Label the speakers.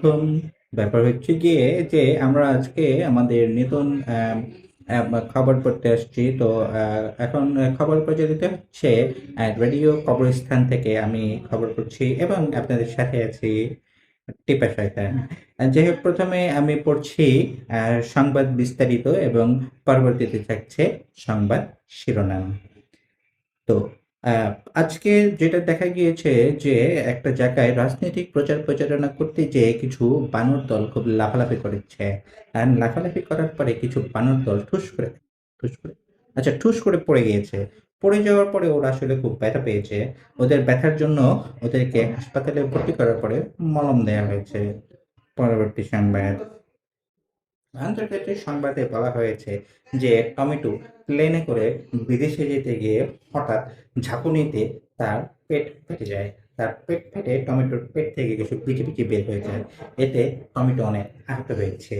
Speaker 1: প্রথম ব্যাপার হচ্ছে গিয়ে যে আমরা আজকে আমাদের নতুন খবর পড়তে আসছি। তো এখন খবর প্রচারিত হচ্ছে রেডিও কবরস্থান থেকে আমি খবর পড়ছি এবং আপনাদের সাথে আছি টিপা শয়তান। যাই হোক, প্রথমে আমি পড়ছি সংবাদ বিস্তারিত এবং পরবর্তীতে থাকছে সংবাদ শিরোনাম। তো আজকে যেটা দেখা গিয়েছে যে একটা জায়গায় রাজনৈতিক প্রচার প্রচারণা করতে যেয়ে কিছু বানর দল খুব লাফালাফি করেছে। লাফালাফি করার পরে কিছু বানর দল ঠুস করে ঠুস করে আচ্ছা ঠুস করে পড়ে গিয়েছে। পড়ে যাওয়ার পরে ওরা আসলে খুব ব্যথা পেয়েছে। ওদের ব্যথার জন্য ওদেরকে হাসপাতালে ভর্তি করার পরে মলম দেওয়া হয়েছে। পরবর্তী সংবাদ। আন্তর্জাতিক সংবাদে বলা হয়েছে যে টমেটো প্লেনে করে বিদেশে যেতে গিয়ে হঠাৎ ঝাঁকুনিতে তার পেট ফেটে যায়। তার পেট ফেটে টমেটোর পেট থেকে কিছু পিচি পিচি বের হয়ে যায়। এতে টমেটো অনেক আহত হয়েছে।